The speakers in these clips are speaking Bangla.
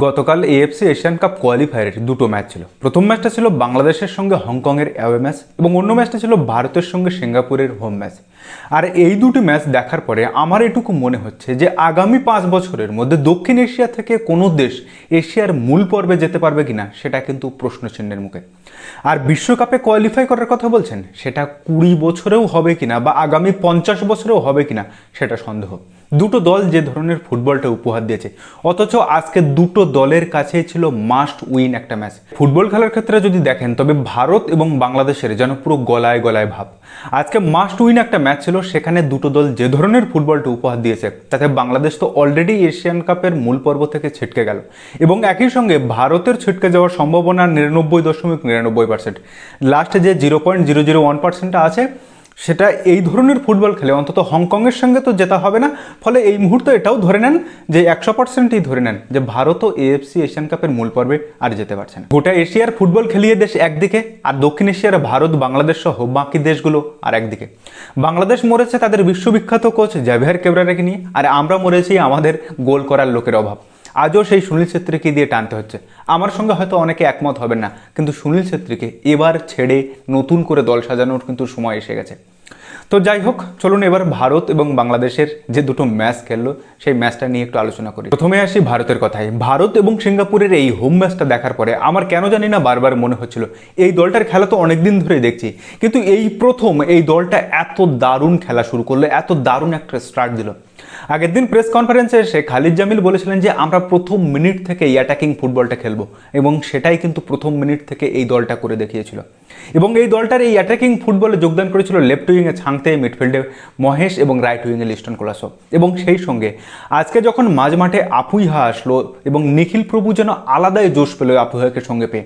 গতকাল এএফসি এশিয়ান কাপ কোয়ালিফায়ারের দুটো ম্যাচ ছিল। প্রথম ম্যাচটা ছিল বাংলাদেশের সঙ্গে হংকংয়ের অ্যাওয়ে ম্যাচ এবং অন্য ম্যাচটা ছিল ভারতের সঙ্গে সিঙ্গাপুরের হোম ম্যাচ আর এই দুটি ম্যাচ দেখার পরে আমার এটুকু মনে হচ্ছে যে আগামী পাঁচ বছরের মধ্যে দক্ষিণ এশিয়া থেকে কোনো দেশ এশিয়ার মূল পর্বে যেতে পারবে কিনা সেটা কিন্তু প্রশ্নচিহ্নের মুখে। আর বিশ্বকাপে কোয়ালিফাই করার কথা বলছেন, সেটা কুড়ি বছরেও হবে কিনা বা আগামী পঞ্চাশ বছরেও হবে কিনা সেটা সন্দেহ। দুটো দল যে ধরনের ফুটবলটা উপহার দিয়েছে। অথচ আজকে দুটো দলের কাছেই ছিল মাস্ট উইন একটা ম্যাচ ফুটবল খেলার ক্ষেত্রে যদি দেখেন, তবে ভারত এবং বাংলাদেশের যেন পুরো গলায় গলায় ভাব। আজকে মাস্ট উইন একটা ম্যাচ ছিল, সেখানে দুটো দল যে ধরনের ফুটবলটা উপহার দিয়েছে, তাতে বাংলাদেশ তো অলরেডি এশিয়ান কাপের মূল পর্ব থেকে ছিটকে গেল। এবং একই সঙ্গে ভারতের ছিটকে যাওয়ার সম্ভাবনা নিরানব্বই দশমিক নিরানব্বই পার্সেন্ট লাস্টে যে zero point zero zero one পার্সেন্টটা আছে সেটা এই ধরনের ফুটবল খেলে। অন্তত হংকংয়ের সঙ্গে তো জেতা হবে না। ফলে এই মুহূর্তে এটাও ধরে নেন যে একশো পার্সেন্টই ধরে নেন যে ভারতও এএফসি এশিয়ান কাপের মূল পর্বে আর যেতে পারছে না। গোটা এশিয়ার ফুটবল খেলিয়ে দেশ একদিকে আর দক্ষিণ এশিয়ার ভারত, বাংলাদেশ সহ বাকি দেশগুলো আর একদিকে। বাংলাদেশ মরেছে তাদের বিশ্ববিখ্যাত কোচ জাভিয়ার কেবরারাকে নিয়ে। আর আমরা মরেছি আমাদের গোল করার লোকের অভাব। আজও সেই সুনীল ছেত্রীকে দিয়ে টানতে হচ্ছে। আমার সঙ্গে হয়তো অনেকে একমত হবেন না, কিন্তু সুনীল ছেত্রীকে এবার ছেড়ে নতুন করে দল সাজানোর কিন্তু সময় এসে গেছে। তো যাই হোক, চলুন এবার ভারত এবং বাংলাদেশের যে দুটো ম্যাচ খেললো, সেই ম্যাচটা নিয়ে একটু আলোচনা করি। প্রথমে আসি ভারতের কথায়। ভারত এবং সিঙ্গাপুরের এই হোম ম্যাচটা দেখার পরে আমার কেন জানি না বারবার মনে হচ্ছিল। এই দলটার খেলা তো অনেকদিন ধরেই দেখছি, কিন্তু এই প্রথম এই দলটা এত দারুণ খেলা শুরু করল, এত দারুণ একটা স্টার্ট দিল। আগের দিন প্রেস কনফারেন্সে এসে খালিদ জামিল বলেছিলেন যে, আমরা প্রথম মিনিট থেকে এই অ্যাটাকিং ফুটবলটা খেলব। এবং সেটাই কিন্তু প্রথম মিনিট থেকে এই দলটা করে দেখিয়েছিল। এবং এই দলটার এই অ্যাটাকিং ফুটবলে যোগদান করেছিল লেফট উইংয়ে ছাংতে মিডফিল্ডে মহেশ এবং রাইট উইংয়ে লিস্টন কোলাসো এবং সেই সঙ্গে আজকে যখন মাঝ মাঠে আপুইহা আসলো এবং নিখিল প্রভু যেন আলাদাই জোশ পেল আপুইহাকে সঙ্গে পেয়ে,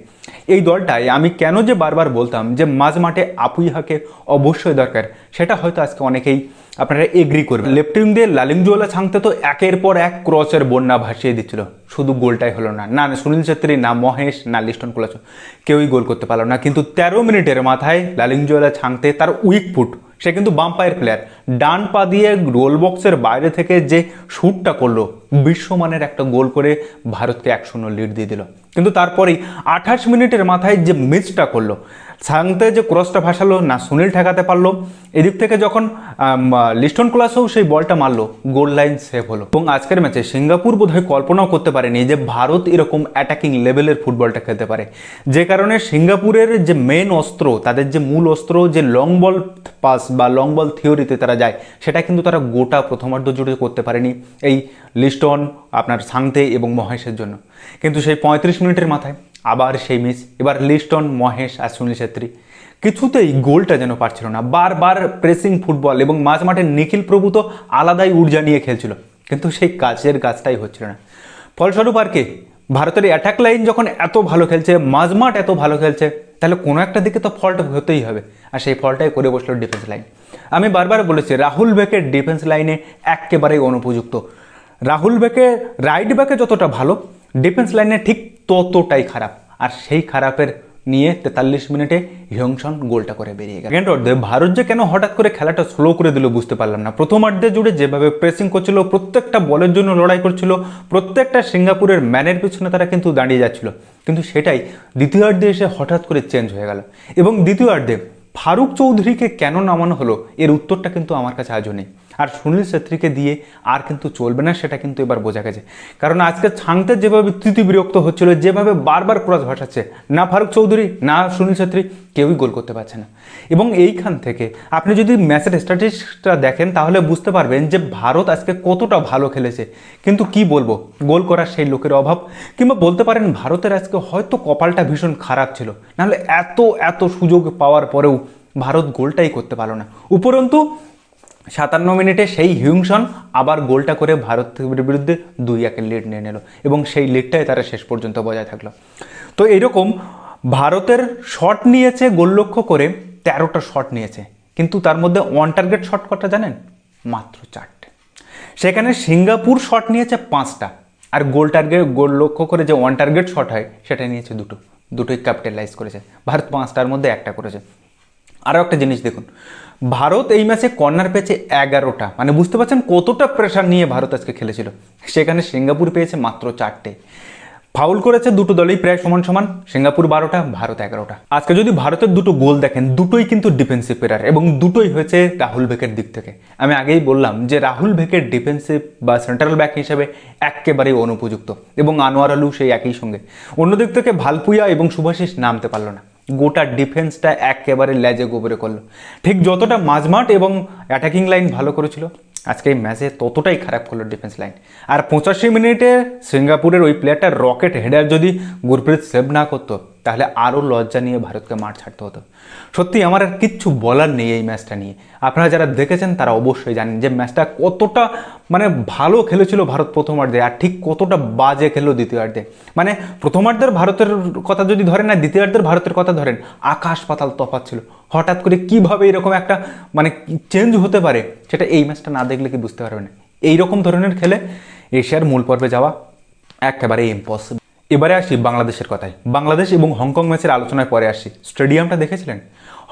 এই দলটায় আমি কেন যে বারবার বলতাম যে মাঝ মাঠে আপুইহাকে অবশ্যই দরকার, সেটা হয়তো আজকে অনেকেই আপনারা এগ্রি করবেন। লেফট উইং দিয়ে লালিংজোয়ালা ছাংতে তো একের পর এক ক্রসের বন্যা ভাসিয়ে দিচ্ছিল। শুধু গোলটাই হলো না। না সুনীল ছেত্রী, না মহেশ, না লিস্টন কুলাচন। কেউই গোল করতে পারল না। কিন্তু তেরো মিনিটের মাথায় লালিংজোয়ালা ছাংতে তার উইক ফুট সে কিন্তু বাম পায়ের প্লেয়ার ডান পা দিয়ে গোল বক্সের বাইরে থেকে যে শ্যুটটা করল, বিশ্বমানের একটা গোল করে ভারতকে এক শূন্য লিড দিয়ে দিল। কিন্তু তারপরেই আঠাশ মিনিটের মাথায় যে মিসটা করল, সাংতে যে ক্রসটা ভাসালো না সুনীল ঠেকাতে পারল, এদিক থেকে যখন লিস্টন ক্লাসেও সেই বলটা মারলো, গোল লাইন সেভ হলো। এবং আজকের ম্যাচে সিঙ্গাপুর বোধহয় কল্পনাও করতে পারেনি যে ভারত এরকম অ্যাটাকিং লেভেলের ফুটবলটা খেলতে পারে। যে কারণে সিঙ্গাপুরের যে মেন অস্ত্র, তাদের যে মূল অস্ত্র, যে লং বল পাস বা লং বল থিওরিতে তারা যায়, সেটা কিন্তু তারা গোটা প্রথমার্ধ জুড়ে করতে পারেনি। এই লিস্টন, আপনার সাংতে এবং মহেশের জন্য। কিন্তু সেই পঁয়ত্রিশ মিনিটের মাথায় আবার সেই মিস, এবার লিস্টন, মহেশ আর সুনীল ছেত্রী। কিছুতেই গোলটা যেন পারছিল না। বারবার প্রেসিং ফুটবল এবং মাঝ মাঠে নিখিল প্রভু তো আলাদাই ঊর্জা নিয়ে খেলছিল। কিন্তু সেই কাজের কাজটাই হচ্ছিল না। ফলস্বরূপ আর কি, ভারতের অ্যাটাক লাইন যখন এত ভালো খেলছে, মাঝমাঠ এত ভালো খেলছে, তাহলে কোনো একটা দিকে তো ফল্ট হতেই হবে। আর সেই ফলটাই করে বসল ডিফেন্স লাইন আমি বারবার বলেছি, রাহুল বেকের ডিফেন্স লাইনে একেবারেই অনুপযুক্ত। রাহুল ব্যাকে রাইট ব্যাকে যতটা ভালো ডিফেন্স লাইনে ঠিক ততটাই খারাপ। আর সেই খারাপের নিয়ে তেতাল্লিশ মিনিটে হিয়ংসন গোলটা করে বেরিয়ে গেল। সেকেন্ড অর্ধে ভারত যে কেন হঠাৎ করে খেলাটা স্লো করে দিল বুঝতে পারলাম না। প্রথমার্ধে জুড়ে যেভাবে প্রেসিং করছিল, প্রত্যেকটা বলের জন্য লড়াই করছিল, প্রত্যেকটা সিঙ্গাপুরের ম্যানের পিছনে তারা কিন্তু দাঁড়িয়ে যাচ্ছিল। কিন্তু সেটাই দ্বিতীয়ার্ধে এসে হঠাৎ করে চেঞ্জ হয়ে গেল। এবং দ্বিতীয়ার্ধে ফারুক চৌধুরীকে কেন নামানো হলো, এর উত্তরটা কিন্তু আমার কাছে আজও নেই। আর সুনীল ছেত্রীকে দিয়ে আর কিন্তু চলবে না, সেটা কিন্তু এবার বোঝা গেছে। কারণ আজকে ছাংতে যেভাবে তৃতীয় বিরক্ত হচ্ছিল, যেভাবে বারবার ক্রস ভাসাচ্ছে, না ফারুক চৌধুরী, না সুনীল ছেত্রী, কেউই গোল করতে পারছে না। এবং এইখান থেকে আপনি যদি ম্যাচের স্ট্র্যাটেজিটা দেখেন, তাহলে বুঝতে পারবেন যে ভারত আজকে কতটা ভালো খেলেছে। কিন্তু কি বলব, গোল করার সেই লোকের অভাব, কিংবা বলতে পারেন ভারতের আজকে হয়তো কপালটা ভীষণ খারাপ ছিল। নাহলে এত এত সুযোগ পাওয়ার পরেও ভারত গোলটাই করতে পারল না। উপরন্তু সাতান্ন মিনিটে সেই হিউংসন আবার গোলটা করে ভারতের বিরুদ্ধে দুই একের লিড নিয়ে নিল এবং সেই লিডটাই তারা শেষ পর্যন্ত বজায় থাকল। তো এরকম ভারতের শট নিয়েছে গোল লক্ষ্য করে তেরোটা শট নিয়েছে। কিন্তু তার মধ্যে ওয়ান টার্গেট শট কটা জানেন? মাত্র চারটে। সেখানে সিঙ্গাপুর শট নিয়েছে পাঁচটা। আর গোল টার্গেট গোল লক্ষ্য করে যে ওয়ান টার্গেট শট হয়, সেটা নিয়েছে দুটো। দুটোই ক্যাপিটালাইজ করেছে। ভারত পাঁচটার মধ্যে একটা করেছে। আরও একটা জিনিস দেখুন। ভারত এই ম্যাচে কর্নার পেয়েছে এগারোটা। মানে বুঝতে পারছেন কতটা প্রেশার নিয়ে ভারত আজকে খেলেছিল। সেখানে সিঙ্গাপুর পেয়েছে মাত্র চারটে। ফাউল করেছে দুটো দলই প্রায় সমান সমান সিঙ্গাপুর বারোটা, ভারত এগারোটা। আজকে যদি ভারতের দুটো গোল দেখেন, দুটোই কিন্তু ডিফেন্সিভ প্লেয়ার এবং দুটোই হয়েছে রাহুল ভেকের দিক থেকে। আমি আগেই বললাম যে রাহুল ভেকের ডিফেন্সিভ বা সেন্ট্রাল ব্যাক হিসেবে একেবারেই অনুপযুক্ত এবং আনোয়ার আলু সেই একই সঙ্গে। অন্যদিক থেকে ভালপুইয়া এবং শুভাশিস নামতে পারল না। গোটা ডিফেন্সটা একেবারে ল্যাজে গোবরে করল। ঠিক যতটা মাঝমাঠ এবং অ্যাটাকিং লাইন ভালো করেছিল, আজকে এই ম্যাচে ততটাই খারাপ করল ডিফেন্স লাইন আর পঁচাশি মিনিটে সিঙ্গাপুরের ওই প্লেয়ারটা রকেট হেডার যদি গুরপ্রীত সেভ না করতো তাহলে আরও লজ্জা নিয়ে ভারতকে মাঠ ছাড়তে হতো। সত্যি আমার আর কিচ্ছু বলার নেই এই ম্যাচটা নিয়ে। আপনারা যারা দেখেছেন তারা অবশ্যই জানেন যে ম্যাচটা কতটা মানে ভালো খেলেছিল ভারত প্রথমার্ধে আর ঠিক কতটা বাজে খেললো দ্বিতীয়ার্ধে। মানে প্রথমার্ধের ভারতের কথা যদি ধরেন না দ্বিতীয়ার্ধের ভারতের কথা ধরেন, আকাশ পাতাল তফাৎ ছিল। হঠাৎ করে কীভাবে এরকম একটা মানে চেঞ্জ হতে পারে, সেটা এই ম্যাচটা না দেখলে কি বুঝতে পারবে না এইরকম ধরনের খেলে এশিয়ার মূল পর্বে যাওয়া একেবারে ইম্পসিবল এবারে আসি বাংলাদেশের কথায়। বাংলাদেশ এবং হংকং ম্যাচের আলোচনায় পরে আসি। স্টেডিয়ামটা দেখেছিলেন?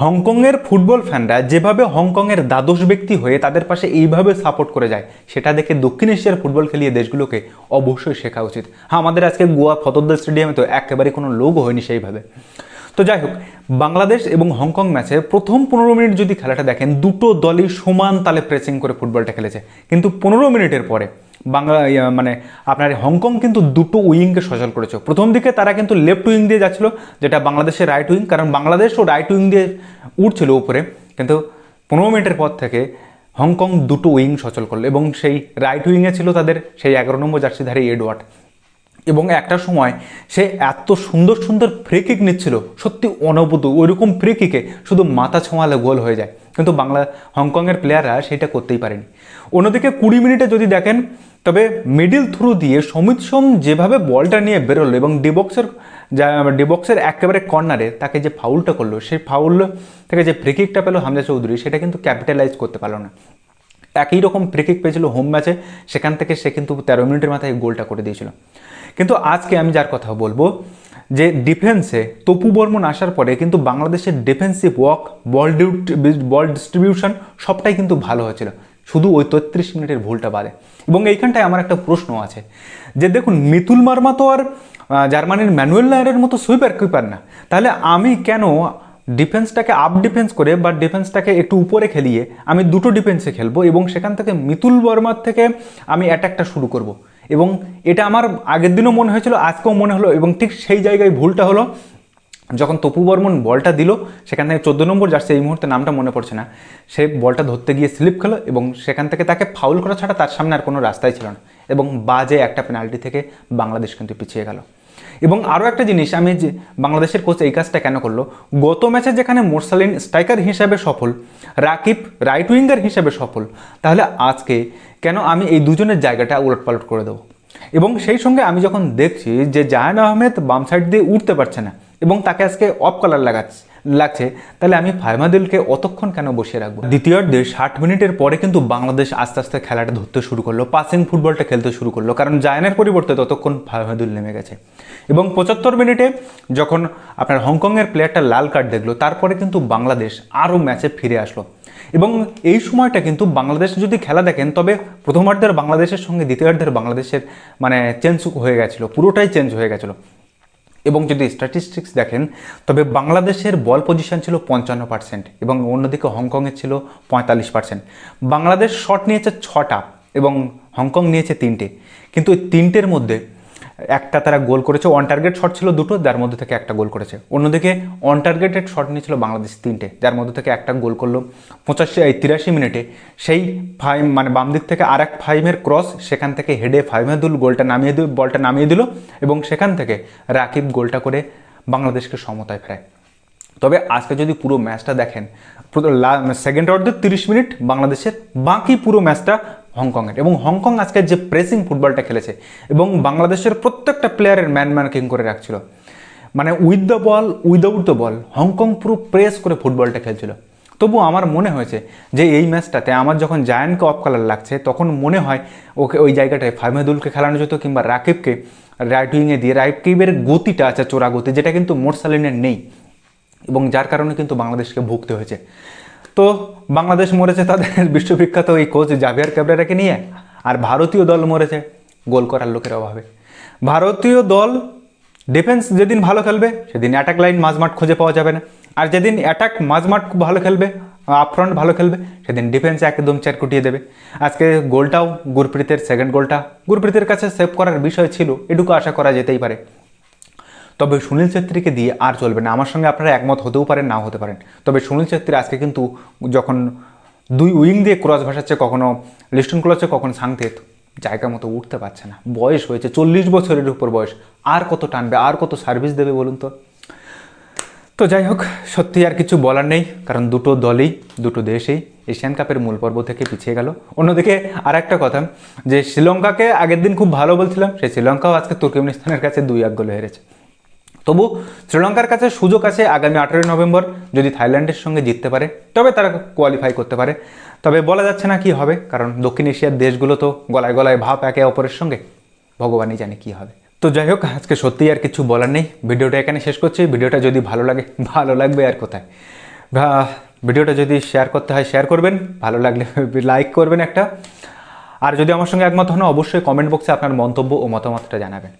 হংকংয়ের ফুটবল ফ্যানরা যেভাবে হংকংয়ের দ্বাদশ ব্যক্তি হয়ে তাদের পাশে এইভাবে সাপোর্ট করে যায়, সেটা দেখে দক্ষিণ এশিয়ার ফুটবল খেলিয়ে দেশগুলোকে অবশ্যই শেখা উচিত। হ্যাঁ আমাদের আজকে গোয়া ফতদ্দার স্টেডিয়ামে তো একেবারে কোনো লোগো হয়নি সেইভাবে। তো যাই হোক, বাংলাদেশ এবং হংকং ম্যাচে প্রথম পনেরো মিনিট যদি খেলাটা দেখেন, দুটো দলই সমান তালে প্রেসিং করে ফুটবলটা খেলেছে। কিন্তু পনেরো মিনিটের পরে বাংলা ইয়া, মানে আপনার হংকং কিন্তু দুটো উইংকে সচল করেছে। প্রথম দিকে তারা কিন্তু লেফট উইং দিয়ে যাচ্ছিল যেটা বাংলাদেশের রাইট উইং কারণ বাংলাদেশ ও রাইট উইং দিয়ে উঠছিল উপরে। কিন্তু পনেরো মিনিটের পর থেকে হংকং দুটো উইং সচল করল এবং সেই রাইট উইংয়ে ছিল তাদের সেই এগারো নম্বর জার্সিধারী এডওয়ার্ড। এবং একটা সময় সে এত সুন্দর সুন্দর ফ্রি কিক নিচ্ছিল সত্যি অনবদ্য ওইরকম ফ্রি কিকে শুধু মাথা ছোঁয়ালে গোল হয়ে যায়। কিন্তু বাংলা হংকংয়ের প্লেয়াররা সেটা করতেই পারেনি। অন্যদিকে কুড়ি মিনিটে যদি দেখেন তবে মিডিল থ্রু দিয়ে সমিত সোম যেভাবে বলটা নিয়ে বেরোলো এবং ডিবক্সের যা ডিবক্সের একেবারে কর্নারে তাকে যে ফাউলটা করল, সেই ফাউল থেকে যে ফ্রি কিকটা পেল হামজা চৌধুরী, সেটা কিন্তু ক্যাপিটালাইজ করতে পারল না। একই রকম ফ্রিকিক পেয়েছিল হোম ম্যাচে সেখান থেকে সে কিন্তু তেরো মিনিটের মাথায় গোলটা করে দিয়েছিল। কিন্তু আজকে আমি যার কথা বলব, যে ডিফেন্সে তপু বর্মন আসার পরে কিন্তু বাংলাদেশের ডিফেন্সিভ ওয়ার্ক বল ডিউট বল ডিস্ট্রিবিউশন সবটাই কিন্তু ভালো হয়েছিল। শুধু ওই তেত্রিশ মিনিটের ভুলটা বাদে। এবং এইখানটায় আমার একটা প্রশ্ন আছে, যে দেখুন, মিতুল মার্মা তো আর জার্মানির ম্যানুয়েল নায়ারের মতো সুইপার কিপার না। তাহলে আমি কেন ডিফেন্সটাকে আপ ডিফেন্স করে বা ডিফেন্সটাকে একটু উপরে খেলিয়ে আমি দুটো ডিফেন্সে খেলব এবং সেখান থেকে মিতুল বর্মার থেকে আমি অ্যাটাকটা শুরু করব? এবং এটা আমার আগের দিনও মনে হয়েছিল, আজকেও মনে হলো এবং ঠিক সেই জায়গায় ভুলটা হলো যখন তপু বর্মন বলটা দিল, সেখান থেকে চোদ্দ নম্বর যাচ্ছে এই মুহূর্তে নামটা মনে পড়ছে না। সে বলটা ধরতে গিয়ে স্লিপ খেলো এবং সেখান থেকে তাকে ফাউল করা ছাড়া তার সামনে আর কোনো রাস্তাই ছিল না এবং বাজে একটা পেনাল্টি থেকে বাংলাদেশ কিন্তু পিছিয়ে গেল। এবং আরও একটা জিনিস, আমি যে বাংলাদেশের কোচ এই কাজটা কেন করল? গত ম্যাচে যেখানে মোরসালিন স্ট্রাইকার হিসাবে সফল, রাকিব রাইট উইঙ্গার হিসাবে সফল, তাহলে আজকে কেন আমি এই দুজনের জায়গাটা উলটপালট করে দেবো? এবং সেই সঙ্গে আমি যখন দেখছি যে জাহান আহমেদ বাম সাইড দিয়ে উঠতে পারছে না এবং তাকে আজকে অফ কালার লাগাচ্ছে, লাগছে। তাহলে আমি ফাহমাদুলকে অতক্ষণ কেন বসিয়ে রাখব? দ্বিতীয়ার্ধে ষাট মিনিটের পরে কিন্তু বাংলাদেশ আস্তে আস্তে খেলাটা ধরতে শুরু করল পাসিং ফুটবলটা খেলতে শুরু করল, কারণ জায়নের পরিবর্তে ততক্ষণ ফাহমাদুল নেমে গেছে। এবং পঁচাত্তর মিনিটে যখন আপনার হংকংয়ের প্লেয়ারটা লাল কার্ড দেখল, তারপরে কিন্তু বাংলাদেশ আরও ম্যাচে ফিরে আসলো। এবং এই সময়টা কিন্তু বাংলাদেশ যদি খেলা দেখেন, তবে প্রথমার্ধের বাংলাদেশের সঙ্গে দ্বিতীয়ার্ধের বাংলাদেশের মানে চেঞ্জ হয়ে গেছিল, পুরোটাই চেঞ্জ হয়ে গেছিল। এবং যদি স্ট্যাটিস্টিক্স দেখেন, তবে বাংলাদেশের বল পজিশন ছিল পঞ্চান্ন পার্সেন্ট এবং অন্যদিকে হংকংয়ের ছিল পঁয়তাল্লিশ পার্সেন্ট বাংলাদেশ শট নিয়েছে ছটা এবং হংকং নিয়েছে তিনটে। কিন্তু এই তিনটের মধ্যে একটা তারা গোল করেছে অন টার্গেট শট ছিল দুটো, যার মধ্যে থেকে একটা গোল করেছে। অন্যদিকে অন টার্গেটেড শট নিয়েছিল বাংলাদেশ তিনটে, যার মধ্যে থেকে একটা গোল করল পঁচাশি তিরাশি মিনিটে। সেই ফাইভ মানে বাম দিক থেকে আর এক ফাইভের ক্রস সেখান থেকে হেডে ফাইমাদুল গোলটা নামিয়ে দিল, বলটা নামিয়ে দিল, এবং সেখান থেকে রাকিব গোলটা করে বাংলাদেশকে সমতায় ফেরায়। তবে আজকে যদি পুরো ম্যাচটা দেখেন সেকেন্ড অর্ধের তিরিশ মিনিট, বাংলাদেশের বাকি পুরো ম্যাচটা হংকংয়ের। এবং হংকং আজকে যে প্রেসিং ফুটবলটা খেলেছে এবং বাংলাদেশের প্রত্যেকটা প্লেয়ারের ম্যান ম্যানকিং করে রাখছিল। মানে with the ball without the ball Hong পুরো প্রেস করে ফুটবলটা খেলছিল। তবু আমার মনে হয়েছে যে এই ম্যাচটাতে আমার যখন জায়ানকে অফ কালার লাগছে, তখন মনে হয় ওকে ওই জায়গাটায় ফাহমেদুলকে খেলানো যেত কিংবা রাকিবকে রাইট উইংয়ে দিয়ে রাকিবের গতিটা আছে চোরা গতি যেটা কিন্তু মোরসালিনের নেই। এবং যার কারণে কিন্তু বাংলাদেশকে ভুগতে হয়েছে। তো বাংলাদেশ মরেছে তাদের বিশ্ববিখ্যাত এই কোচ জাভিয়ার ক্যাবরেরাকে নিয়ে, আর ভারতীয় দল মরেছে গোল করার লোকের অভাবে। ভারতীয় দল ডিফেন্স যেদিন ভালো খেলবে, সেদিন অ্যাটাক লাইন মাঝমাঠ খুঁজে পাওয়া যাবে না। আর যেদিন অ্যাটাক মাঝমাঠ ভালো খেলবে আপফ্রন্ট ভালো খেলবে, সেদিন ডিফেন্স একদম চার কুটিয়ে দেবে। আজকে গোলটাও গুরপ্রীতের সেকেন্ড গোলটা গুরপ্রীতের কাছে সেভ করার বিষয় ছিল, এটুকু আশা করা যেতেই পারে। তবে সুনীল ছেত্রীকে দিয়ে আর চলবে না। আমার সঙ্গে আপনারা একমত হতেও পারেন, নাও হতে পারেন। তবে সুনীল ছেত্রী আজকে কিন্তু যখন দুই উইং দিয়ে ক্রস ভাসাচ্ছে, কখনো লিস্টন ক্রসে কখনো সাংথেত জায়গা মতো উঠতে পারছে না। বয়স হয়েছে চল্লিশ বছরের উপর বয়স। আর কত টানবে, আর কত সার্ভিস দেবে বলুন তো? তো যাই হোক, সত্যি আর কিছু বলার নেই, কারণ দুটো দলই, দুটো দেশেই এশিয়ান কাপের মূল পর্ব থেকে পিছিয়ে গেল। অন্যদিকে আর একটা কথা, যে শ্রীলঙ্কাকে আগের দিন খুব ভালো বলছিলাম, সেই শ্রীলঙ্কাও আজকে তুর্কমেনিস্তানের কাছে দুই এক গোলে হেরেছে। তবু শ্রীলঙ্কার কাছে সুযোগ আছে আগামী আঠেরোই নভেম্বর যদি থাইল্যান্ডের সঙ্গে জিততে পারে, তবে তারা কোয়ালিফাই করতে পারে। তবে বলা যাচ্ছে না কি হবে, কারণ দক্ষিণ এশিয়ার দেশগুলো তো গলায় গলায় ভাব একে অপরের সঙ্গে। ভগবানই জানে কি হবে। তো যাই হোক, আজকে সত্যিই আর কিছু বলার নেই। ভিডিওটা এখানে শেষ করছি। ভিডিওটা যদি ভালো লাগে, ভালো লাগবে আর কোথায়? ভিডিওটা যদি শেয়ার করতে হয় শেয়ার করবেন। ভালো লাগলে লাইক করবেন একটা। আর যদি আমার সঙ্গে একমত হন, অবশ্যই কমেন্ট বক্সে আপনার মন্তব্য ও মতামতটা জানাবেন।